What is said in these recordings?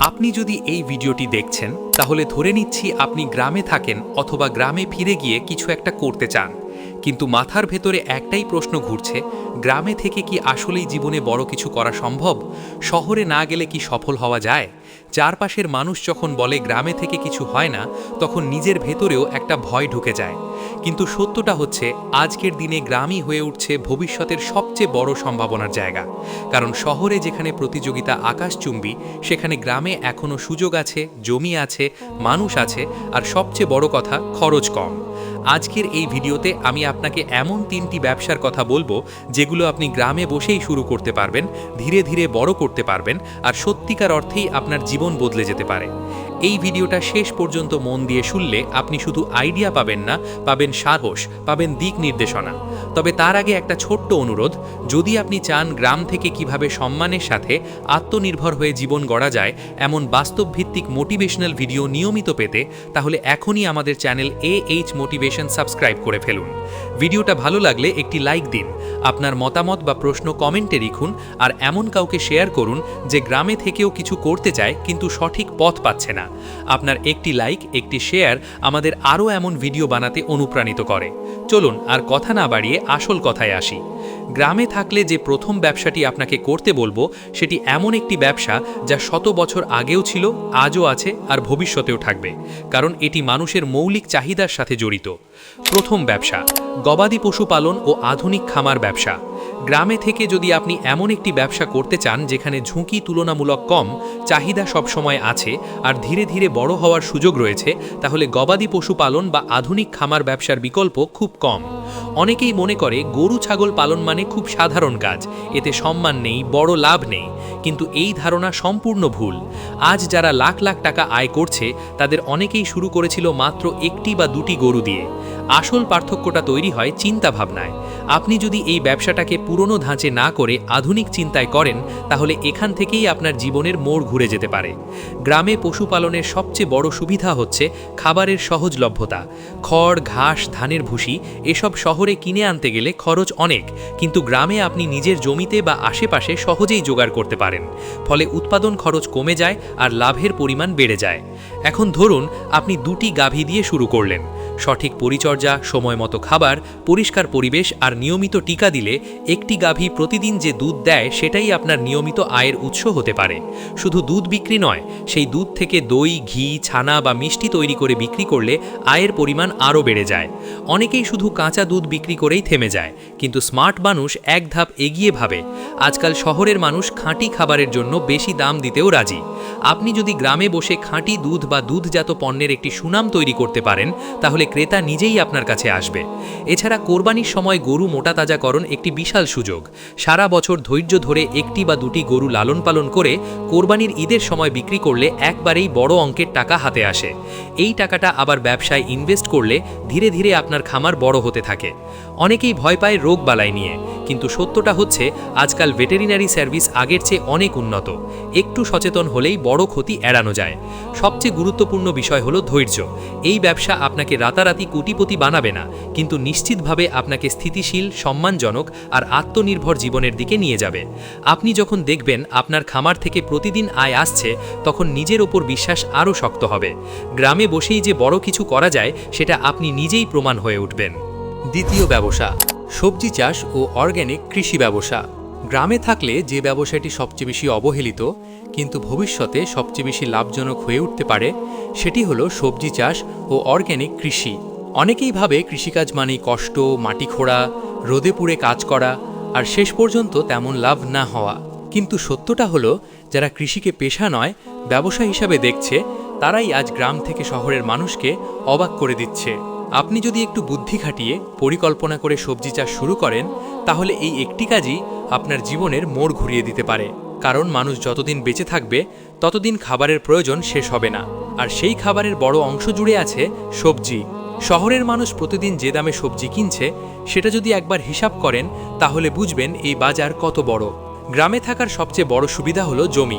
আপনি যদি এই ভিডিওটি দেখছেন, তাহলে ধরে নিচ্ছি আপনি গ্রামে থাকেন অথবা গ্রামে ফিরে গিয়ে কিছু একটা করতে চান। কিন্তু মাথার ভেতরে একটাই প্রশ্ন ঘুরছে, গ্রামে থেকে কি আসলেই জীবনে বড় কিছু করা সম্ভব? শহরে না গেলে কি সফল হওয়া যায়? চারপাশের মানুষ যখন বলে গ্রামে থেকে কিছু হয় না, তখন নিজের ভেতরেও একটা ভয় ঢুকে যায়। কিন্তু সত্যটা হচ্ছে, আজকের দিনে গ্রামই হয়ে উঠছে ভবিষ্যতের সবচেয়ে বড় সম্ভাবনার জায়গা। কারণ শহরে যেখানে প্রতিযোগিতা আকাশচুম্বী সেখানে গ্রামে এখনও সুযোগ আছে, জমি আছে, মানুষ আছে, আর সবচেয়ে বড় কথা, খরচ কম। আজকের এই ভিডিওতে আমি আপনাকে এমন তিনটি ব্যবসার কথা বলব, যেগুলো আপনি গ্রামে বসেই শুরু করতে পারবেন, ধীরে ধীরে বড় করতে পারবেন, আর সত্যিকার অর্থেই আপনার জীবন বদলে যেতে পারে। এই ভিডিওটা শেষ পর্যন্ত মন দিয়ে শুনলে আপনি শুধু আইডিয়া পাবেন না, পাবেন সাহস, পাবেন দিক নির্দেশনা। তবে তার আগে একটা ছোট্ট অনুরোধ, যদি আপনি চান গ্রাম থেকে কীভাবে সম্মানের সাথে আত্মনির্ভর হয়ে জীবন গড়া যায়, এমন বাস্তবভিত্তিক মোটিভেশনাল ভিডিও নিয়মিত পেতে, তাহলে এখনই আমাদের channel A H motivation subscribe করে ফেলুন। ভিডিওটা ভালো লাগলে একটি লাইক দিন, আপনার মতামত বা প্রশ্ন কমেন্টে লিখুন, আর এমন কাউকে শেয়ার করুন যে গ্রামে থেকেও কিছু করতে চায়, কিন্তু সঠিক পথ পাচ্ছে না। আপনার একটি লাইক, একটি শেয়ার আমাদের আরও এমন ভিডিও বানাতে অনুপ্রাণিত করে। চলুন আর কথা না বাড়িয়ে আসল কথায় আসি। গ্রামে থাকলে যে প্রথম ব্যবসাটি আপনাকে করতে বলব, সেটি এমন একটি ব্যবসা যা শত বছর আগেও ছিল, আজও আছে আর ভবিষ্যতেও থাকবে, কারণ এটি মানুষের মৌলিক চাহিদার সাথে জড়িত। প্রথম ব্যবসা, গবাদি পশুপালন ও আধুনিক খামার ব্যবসা। গ্রামে থেকে যদি আপনি এমন একটি ব্যবসা করতে চান যেখানে ঝুঁকি তুলনামূলক কম, চাহিদা সবসময় আছে আর ধীরে ধীরে বড় হওয়ার সুযোগ রয়েছে, তাহলে গবাদি পশুপালন বা আধুনিক খামার ব্যবসার বিকল্প খুব কম। অনেকেই মনে করে গরু ছাগল পালন মানে খুব সাধারণ কাজ, এতে সম্মান নেই, বড় লাভ নেই। কিন্তু এই ধারণা সম্পূর্ণ ভুল। আজ যারা লাখ লাখ টাকা আয় করছে, তাদের অনেকেই শুরু করেছিল মাত্র একটি বা দুটি গরু দিয়ে। আসল পার্থক্যটা তৈরি হয় চিন্তা ভাবনায় আপনি যদি এই ব্যবসাটাকে পুরনো ধাঁচে না করে আধুনিক চিন্তায় করেন, তাহলে এখান থেকেই আপনার জীবনের মোড় ঘুরে যেতে পারে। গ্রামে পশুপালনের সবচেয়ে বড় সুবিধা হচ্ছে খাবারের সহজলভ্যতা। খড়, ঘাস, ধানের ভুসি, এসব শহরে কিনে আনতে গেলে খরচ অনেক, কিন্তু গ্রামে আপনি নিজের জমিতে বা আশেপাশে সহজেই জোগাড় করতে পারেন। ফলে উৎপাদন খরচ কমে যায় আর লাভের পরিমাণ বেড়ে যায়। এখন ধরুন, আপনি দুটি গাভী দিয়ে শুরু করলেন। সঠিক পরিচর্যা সময় মতো খাবার, পরিষ্কার পরিবেশ আর নিয়মিত টিকা দিলে একটি গাভী প্রতিদিন যে দুধ দেয় সেটাই আপনার নিয়মিত আয়ের উৎস হতে পারে। শুধু দুধ বিক্রি নয়, সেই দুধ থেকে দই, ঘি, ছানা বা মিষ্টি তৈরি করে বিক্রি করলে আয়ের পরিমাণ আরও বেড়ে যায়। অনেকেই শুধু কাঁচা দুধ বিক্রি করেই থেমে যায়, কিন্তু স্মার্ট মানুষ এক ধাপ এগিয়ে ভাবে, আজকাল শহরের মানুষ খাঁটি খাবারের জন্য বেশি দাম দিতেও রাজি। আপনি যদি গ্রামে বসে খাঁটি দুধ বা দুধজাত পণ্যের একটি সুনাম তৈরি করতে পারেন, তাহলে ক্রেতা নিজেই আপনার কাছে আসবে। এছাড়া কোরবানির সময় গরু মোটা তাজাকরণ একটি বিশাল সুযোগ। সারা বছর ধৈর্য ধরে একটি বা দুটি গরু লালন পালন করে কোরবানির ঈদের সময় বিক্রি করলে একবারেই বড় অঙ্কের টাকা হাতে আসে। এই টাকাটা আবার ব্যবসায় ইনভেস্ট করলে ধীরে ধীরে আপনার খামার বড় হতে থাকে। অনেকেই ভয় পায় রোগ বালাই নিয়ে। কিন্তু সত্যটা হচ্ছে, আজকাল ভেটেরিনারি সার্ভিস আগের চেয়ে অনেক উন্নত। একটু সচেতন হলেই বড় ক্ষতি এড়ানো যায়। সবচেয়ে গুরুত্বপূর্ণ বিষয় হলো ধৈর্য। এই ব্যবসা আপনাকে রাতারাতি কোটিপতি বানাবে না, কিন্তু নিশ্চিতভাবে আপনাকে স্থিতিশীল, সম্মানজনক আর আত্মনির্ভর জীবনের দিকে নিয়ে যাবে। আপনি যখন দেখবেন আপনার খামার থেকে প্রতিদিন আয় আসছে, তখন নিজের ওপর বিশ্বাস আরও শক্ত হবে। গ্রামে বসেই যে বড় কিছু করা যায়, সেটা আপনি নিজেই প্রমাণ হয়ে উঠবেন। দ্বিতীয় ব্যবসা, সবজি চাষ ও অর্গ্যানিক কৃষি ব্যবসা। গ্রামে থাকলে যে ব্যবসাটি সবচেয়ে বেশি অবহেলিত, কিন্তু ভবিষ্যতে সবচেয়ে বেশি লাভজনক হয়ে উঠতে পারে, সেটি হলো সবজি চাষ ও অর্গ্যানিক কৃষি। অনেকেই ভাবে কৃষিকাজ মানেই কষ্ট, মাটি খোঁড়া, রোদে পুড়ে কাজ করা, আর শেষ পর্যন্ত তেমন লাভ না হওয়া। কিন্তু সত্যটা হলো, যারা কৃষিকে পেশা নয়, ব্যবসা হিসাবে দেখছে, তারাই আজ গ্রাম থেকে শহরের মানুষকে অবাক করে দিচ্ছে। আপনি যদি একটু বুদ্ধি খাটিয়ে পরিকল্পনা করে সবজি চাষ শুরু করেন, তাহলে এই একটি কাজই আপনার জীবনের মোড় ঘুরিয়ে দিতে পারে। কারণ মানুষ যতদিন বেঁচে থাকবে, ততদিন খাবারের প্রয়োজন শেষ হবে না। আর সেই খাবারের বড় অংশ জুড়ে আছে সবজি। শহরের মানুষ প্রতিদিন যে দামে সবজি কিনছে, সেটা যদি একবার হিসাব করেন, তাহলে বুঝবেন এই বাজার কত বড়। গ্রামে থাকার সবচেয়ে বড় সুবিধা হলো জমি।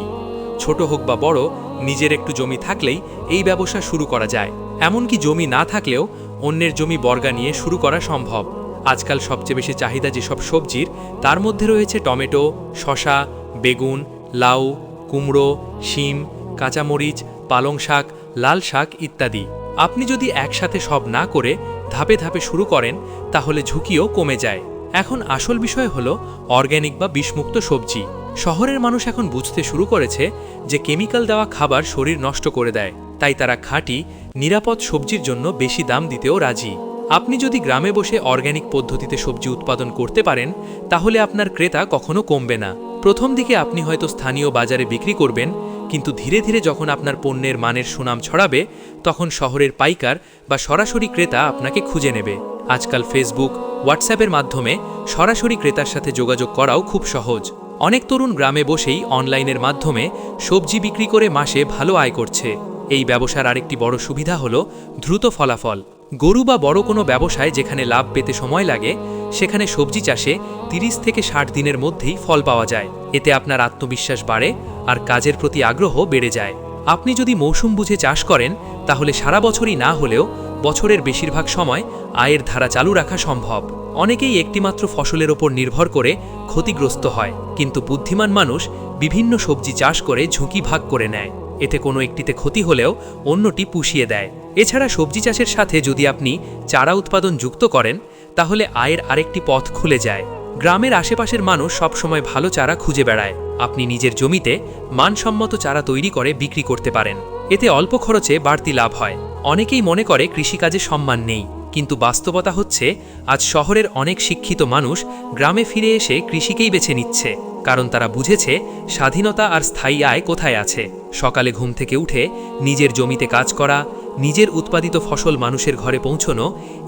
ছোট হোক বা বড়, নিজের একটু জমি থাকলেই এই ব্যবসা শুরু করা যায়। এমনকি জমি না থাকলেও অন্যের জমি বর্গা নিয়ে শুরু করা সম্ভব। আজকাল সবচেয়ে বেশি চাহিদা যেসব সবজির, তার মধ্যে রয়েছে টমেটো শশা বেগুন, লাউ, কুমড়ো, শিম, কাঁচামরিচ, পালং শাক, লাল শাক ইত্যাদি। আপনি যদি একসাথে সব না করে ধাপে ধাপে শুরু করেন, তাহলে ঝুঁকিও কমে যায়। এখন আসল বিষয় হল অর্গ্যানিক বা বিষমুক্ত সবজি। শহরের মানুষ এখন বুঝতে শুরু করেছে যে কেমিক্যাল দেওয়া খাবার শরীর নষ্ট করে দেয়। তাই তারা খাঁটি, নিরাপদ সবজির জন্য বেশি দাম দিতেও রাজি। আপনি যদি গ্রামে বসে অর্গ্যানিক পদ্ধতিতে সবজি উৎপাদন করতে পারেন, তাহলে আপনার ক্রেতা কখনো কমবে না। প্রথম দিকে আপনি হয়তো স্থানীয় বাজারে বিক্রি করবেন, কিন্তু ধীরে ধীরে যখন আপনার পণ্যের মানের সুনাম ছড়াবে, তখন শহরের পাইকার বা সরাসরি ক্রেতা আপনাকে খুঁজে নেবে। আজকাল ফেসবুক হোয়াটসঅ্যাপের মাধ্যমে সরাসরি ক্রেতার সাথে যোগাযোগ করাও খুব সহজ। অনেক তরুণ গ্রামে বসেই অনলাইনের মাধ্যমে সবজি বিক্রি করে মাসে ভালো আয় করছে। এই ব্যবসার আরেকটি বড় সুবিধা হল দ্রুত ফলাফল। গরু বা বড় কোনো ব্যবসায় যেখানে লাভ পেতে সময় লাগে, সেখানে সবজি চাষে 30 থেকে ষাট দিনের মধ্যেই ফল পাওয়া যায়। এতে আপনার আত্মবিশ্বাস বাড়ে আর কাজের প্রতি আগ্রহ বেড়ে যায়। আপনি যদি মৌসুম বুঝে চাষ করেন, তাহলে সারা বছরই না হলেও বছরের বেশিরভাগ সময় আয়ের ধারা চালু রাখা সম্ভব। অনেকেই একটিমাত্র ফসলের ওপর নির্ভর করে ক্ষতিগ্রস্ত হয়, কিন্তু বুদ্ধিমান মানুষ বিভিন্ন সবজি চাষ করে ঝুঁকি ভাগ করে নেয়। এতে কোনো একটিতে ক্ষতি হলেও অন্যটি পুষিয়ে দেয়। এছাড়া সবজি চাষের সাথে যদি আপনি চারা উৎপাদন যুক্ত করেন, তাহলে আয়ের আরেকটি পথ খুলে যায়। গ্রামের আশেপাশের মানুষ সবসময় ভালো চারা খুঁজে বেড়ায়। আপনি নিজের জমিতে মানসম্মত চারা তৈরি করে বিক্রি করতে পারেন। এতে অল্প খরচে বাড়তি লাভ হয়। অনেকেই মনে করে কৃষিকাজে সম্মান নেই, কিন্তু বাস্তবতা হচ্ছে, আজ শহরের অনেক শিক্ষিত মানুষ গ্রামে ফিরে এসে কৃষিকেই বেছে নিচ্ছে, কারণ তারা বুঝেছে স্বাধীনতা আর স্থায়ী আয় কোথায় আছে। সকালে ঘুম থেকে উঠে নিজের জমিতে কাজ করা, নিজের উৎপাদিত ফসল মানুষের ঘরে পৌঁছনো,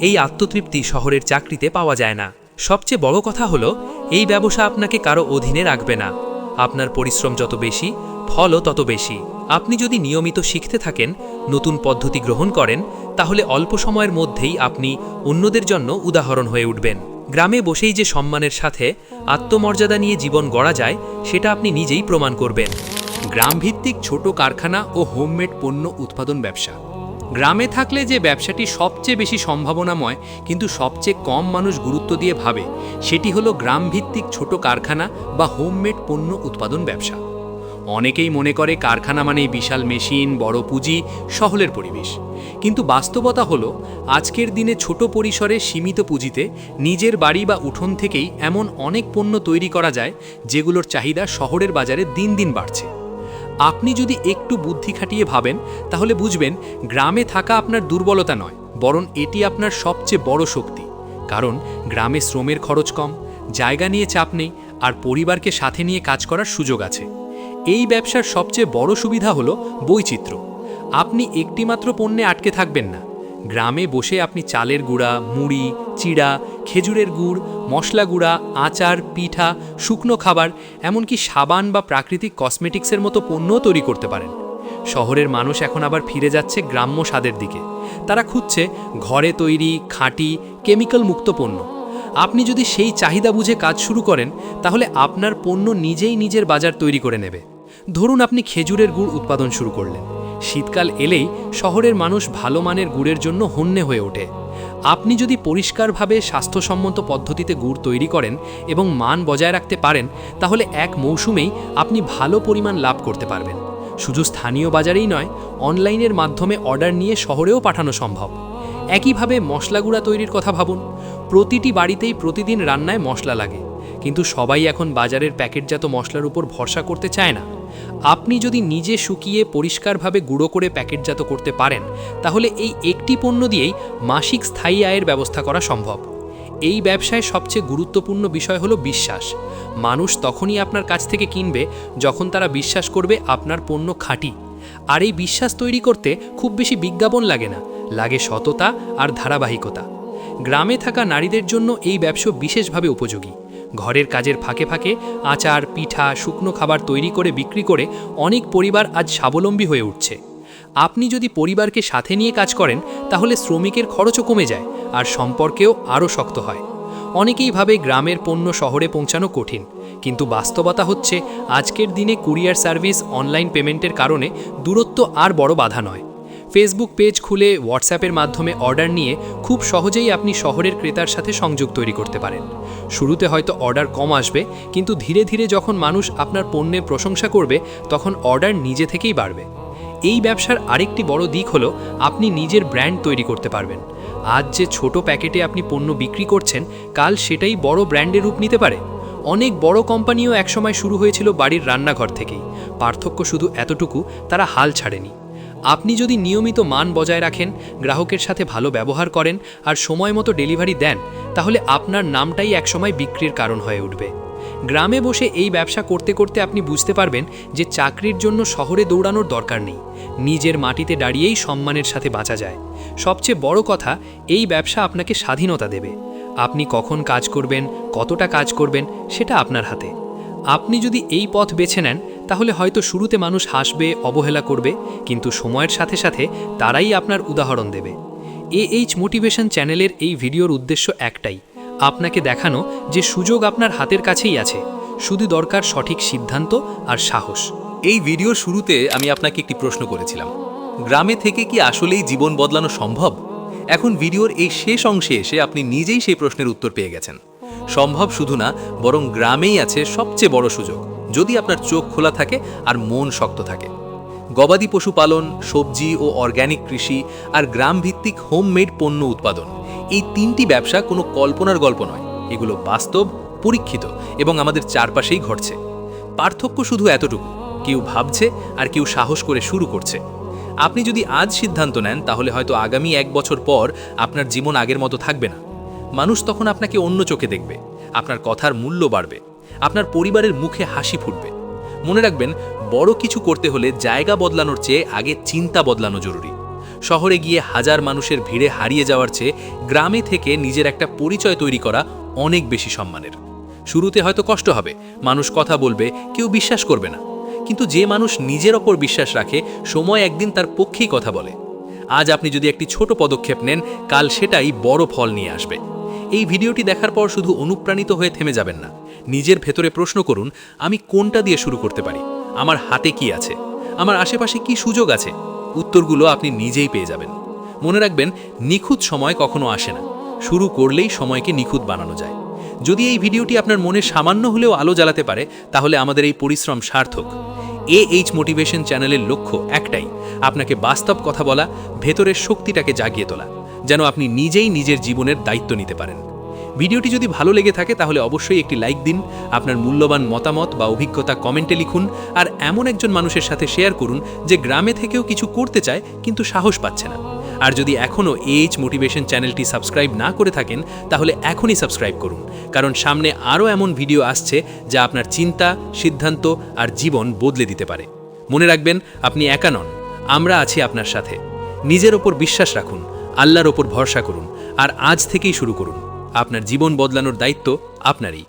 এই আত্মতৃপ্তি শহরের চাকরিতে পাওয়া যায় না। সবচেয়ে বড় কথা হলো, এই ব্যবসা আপনাকে কারও অধীনে রাখবে না। আপনার পরিশ্রম যত বেশি ফলও তত বেশি। আপনি যদি নিয়মিত শিখতে থাকেন, নতুন পদ্ধতি গ্রহণ করেন, তাহলে অল্প সময়ের মধ্যেই আপনি অন্যদের জন্য উদাহরণ হয়ে উঠবেন। গ্রামে বসেই যে সম্মানের সাথে আত্মমর্যাদা নিয়ে জীবন গড়া যায়, সেটা আপনি নিজেই প্রমাণ করবেন। গ্রামভিত্তিক ছোট কারখানা ও হোমমেড পণ্য উৎপাদন ব্যবসা। গ্রামে থাকলে যে ব্যবসাটি সবচেয়ে বেশি সম্ভাবনাময়, কিন্তু সবচেয়ে কম মানুষ গুরুত্ব দিয়ে ভাবে, সেটি হলো গ্রামভিত্তিক ছোট কারখানা বা হোমমেড পণ্য উৎপাদন ব্যবসা। অনেকেই মনে করে কারখানা মানেই বিশাল মেশিন, বড় পুঁজি শহরের পরিবেশ। কিন্তু বাস্তবতা হলো, আজকের দিনে ছোট পরিসরে সীমিত পুঁজিতে নিজের বাড়ি বা উঠোন থেকেই এমন অনেক পণ্য তৈরি করা যায়, যেগুলোর চাহিদা শহরের বাজারে দিন দিন বাড়ছে। আপনি যদি একটু বুদ্ধি খাটিয়ে ভাবেন, তাহলে বুঝবেন গ্রামে থাকা আপনার দুর্বলতা নয়, বরং এটি আপনার সবচেয়ে বড় শক্তি। কারণ গ্রামে শ্রমের খরচ কম, জায়গা নিয়ে চাপ নেই, আর পরিবারকে সাথে নিয়ে কাজ করার সুযোগ আছে। এই ব্যবসার সবচেয়ে বড় সুবিধা হলো বৈচিত্র্য। আপনি একটিমাত্র পণ্যে আটকে থাকবেন না। গ্রামে বসে আপনি চালের গুঁড়া, মুড়ি, চিড়া, খেজুরের গুড়, মশলা গুঁড়া, আচার, পিঠা, শুকনো খাবার, এমনকি সাবান বা প্রাকৃতিক কসমেটিক্সের মতো পণ্যও তৈরি করতে পারেন। শহরের মানুষ এখন আবার ফিরে যাচ্ছে গ্রাম্য স্বাদের দিকে। তারা খুঁজছে ঘরে তৈরি খাঁটি কেমিক্যাল মুক্ত পণ্য। আপনি যদি সেই চাহিদা বুঝে কাজ শুরু করেন, তাহলে আপনার পণ্য নিজেই নিজের বাজার তৈরি করে নেবে। ধরুন আপনি খেজুরের গুড় উৎপাদন শুরু করলেন। শীতকাল এলেই শহরের মানুষ ভালো মানের গুড়ের জন্য হন্যে হয়ে ওঠে। আপনি যদি পরিষ্কারভাবে স্বাস্থ্যসম্মত পদ্ধতিতে গুড় তৈরি করেন এবং মান বজায় রাখতে পারেন, তাহলে এক মৌসুমেই আপনি ভালো পরিমাণ লাভ করতে পারবেন। শুধু স্থানীয় বাজারেই নয়, অনলাইনের মাধ্যমে অর্ডার নিয়ে শহরেও পাঠানো সম্ভব। একইভাবে মশলা গুঁড়া তৈরির কথা ভাবুন। প্রতিটি বাড়িতেই প্রতিদিন রান্নায় মশলা লাগে। কিন্তু সবাই এখন বাজারের প্যাকেটজাত মশলার উপর ভরসা করতে চায় না। আপনি যদি নিজে শুকিয়ে পরিষ্কারভাবে গুঁড়ো করে প্যাকেটজাত করতে পারেন, তাহলে এই একটি পণ্য দিয়েই মাসিক স্থায়ী আয়ের ব্যবস্থা করা সম্ভব। এই ব্যবসায় সবচেয়ে গুরুত্বপূর্ণ বিষয় হলো বিশ্বাস। মানুষ তখনই আপনার কাছ থেকে কিনবে যখন তারা বিশ্বাস করবে আপনার পণ্য খাঁটি। আর এই বিশ্বাস তৈরি করতে খুব বেশি বিজ্ঞাপন লাগে না, লাগে সততা আর ধারাবাহিকতা। গ্রামে থাকা নারীদের জন্য এই ব্যবসা বিশেষভাবে উপযোগী। ঘরের কাজের ফাঁকে ফাঁকে আচার, পিঠা, শুকনো খাবার তৈরি করে বিক্রি করে অনেক পরিবার আজ স্বাবলম্বী হয়ে উঠছে। আপনি যদি পরিবারকে সাথে নিয়ে কাজ করেন, তাহলে শ্রমিকের খরচও কমে যায় আর সম্পর্কেও আরও শক্ত হয়। অনেকেই ভাবে গ্রামের পণ্য শহরে পৌঁছানো কঠিন, কিন্তু বাস্তবতা হচ্ছে আজকের দিনে কুরিয়ার সার্ভিস, অনলাইন পেমেন্টের কারণে দূরত্ব আর বড় বাধা নয়। ফেসবুক পেজ খুলে হোয়াটসঅ্যাপের মাধ্যমে অর্ডার নিয়ে খুব সহজেই আপনি শহরের ক্রেতার সাথে সংযোগ তৈরি করতে পারেন। শুরুতে হয়তো অর্ডার কম আসবে, কিন্তু ধীরে ধীরে যখন মানুষ আপনার পণ্যের প্রশংসা করবে, তখন অর্ডার নিজে থেকেই বাড়বে। এই ব্যবসার আরেকটি বড় দিক হলো, আপনি নিজের ব্র্যান্ড তৈরি করতে পারবেন। আজ যে ছোট প্যাকেটে আপনি পণ্য বিক্রি করছেন, কাল সেটাই বড় ব্র্যান্ডের রূপ নিতে পারে। অনেক বড় কোম্পানিও একসময় শুরু হয়েছিল বাড়ির রান্নাঘর থেকেই। পার্থক্য শুধু এতটুকু, তারা হাল ছাড়েনি। আপনি যদি নিয়মিত মান বজায় রাখেন, গ্রাহকের সাথে ভালো ব্যবহার করেন আর সময় মতো ডেলিভারি দেন, তাহলে আপনার নামটাই একসময় বিক্রির কারণ হয়ে উঠবে। গ্রামে বসে এই ব্যবসা করতে করতে আপনি বুঝতে পারবেন যে চাকরির জন্য শহরে দৌড়ানোর দরকার নেই। নিজের মাটিতে দাঁড়িয়েই সম্মানের সাথে বাঁচা যায়। সবচেয়ে বড় কথা, এই ব্যবসা আপনাকে স্বাধীনতা দেবে। আপনি কখন কাজ করবেন, কতটা কাজ করবেন, সেটা আপনার হাতে। আপনি যদি এই পথ বেছে নেন তাহলে হয়তো শুরুতে মানুষ হাসবে, অবহেলা করবে, কিন্তু সময়ের সাথে সাথে তারাই আপনার উদাহরণ দেবে। এ এইচ মোটিভেশন চ্যানেলের এই ভিডিওর উদ্দেশ্য একটাই, আপনাকে দেখানো যে সুযোগ আপনার হাতের কাছেই আছে, শুধু দরকার সঠিক সিদ্ধান্ত আর সাহস। এই ভিডিওর শুরুতে আমি আপনাকে একটি প্রশ্ন করেছিলাম, গ্রামে থেকে কি আসলেই জীবন বদলানো সম্ভব? এখন ভিডিওর এই শেষ অংশে এসে আপনি নিজেই সেই প্রশ্নের উত্তর পেয়ে গেছেন। সম্ভব শুধু না, বরং গ্রামেই আছে সবচেয়ে বড় সুযোগ। যদি আপনার চোখ খোলা থাকে আর মন শক্ত থাকে। গবাদি পশুপালন সবজি ও অর্গ্যানিক কৃষি আর গ্রামভিত্তিক হোমমেড পণ্য উৎপাদন, এই তিনটি ব্যবসা কোনো কল্পনার গল্প নয়। এগুলো বাস্তব, পরীক্ষিত এবং আমাদের চারপাশেই ঘটছে। পার্থক্য শুধু এতটুকু, কেউ ভাবছে আর কেউ সাহস করে শুরু করছে। আপনি যদি আজ সিদ্ধান্ত নেন, তাহলে হয়তো আগামী এক বছর পর আপনার জীবন আগের মতো থাকবে না। মানুষ তখন আপনাকে অন্য চোখে দেখবে, আপনার কথার মূল্য বাড়বে। আপনার পরিবারের মুখে হাসি ফুটবে। মনে রাখবেন, বড় কিছু করতে হলে জায়গা বদলানোর চেয়ে আগে চিন্তা বদলানো জরুরি। শহরে গিয়ে হাজার মানুষের ভিড়ে হারিয়ে যাওয়ার চেয়ে গ্রামে থেকে নিজের একটা পরিচয় তৈরি করা অনেক বেশি সম্মানের। শুরুতে হয়তো কষ্ট হবে, মানুষ কথা বলবে, কেউ বিশ্বাস করবে না। কিন্তু যে মানুষ নিজের ওপর বিশ্বাস রাখে, সময় একদিন তার পক্ষেই কথা বলে। আজ আপনি যদি একটি ছোট পদক্ষেপ নেন, কাল সেটাই বড় ফল নিয়ে আসবে। এই ভিডিওটি দেখার পর শুধু অনুপ্রাণিত হয়ে থেমে যাবেন না। নিজের ভেতরে প্রশ্ন করুন, আমি কোনটা দিয়ে শুরু করতে পারি? আমার হাতে কি আছে? আমার আশেপাশে কি সুযোগ আছে? উত্তরগুলো আপনি নিজেই পেয়ে যাবেন। মনে রাখবেন, নিখুঁত সময় কখনো আসে না। শুরু করলেই সময়কে নিখুঁত বানানো যায়। যদি এই ভিডিওটি আপনার মনে সামান্য হলেও আলো জ্বালাতে পারে, তাহলে আমাদের এই পরিশ্রম সার্থক। এ এইচ মোটিভেশন চ্যানেলের লক্ষ্য একটাই, আপনাকে বাস্তব কথা বলা, ভেতরের শক্তিটাকে জাগিয়ে তোলা। যেন আপনি নিজেই নিজের জীবনের দায়িত্ব নিতে পারেন। ভিডিওটি যদি ভালো লেগে থাকে, তাহলে অবশ্যই একটি লাইক দিন, আপনার মূল্যবান মতামত বা অভিজ্ঞতা কমেন্টে লিখুন, আর এমন একজন মানুষের সাথে শেয়ার করুন যে গ্রামে থেকেও কিছু করতে চায়, কিন্তু সাহস পাচ্ছে না। আর যদি এখনও এইচ মোটিভেশন চ্যানেলটি সাবস্ক্রাইব না করে থাকেন, তাহলে এখনই সাবস্ক্রাইব করুন। কারণ সামনে আরও এমন ভিডিও আসছে, যা আপনার চিন্তা, সিদ্ধান্ত আর জীবন বদলে দিতে পারে। মনে রাখবেন, আপনি একা নন, আমরা আছি আপনার সাথে। নিজের ওপর বিশ্বাস রাখুন আল্লাহর ওপর ভরসা করুন আর আজ থেকেই শুরু করুন। আপনার জীবন বদলানোর দায়িত্ব আপনারই।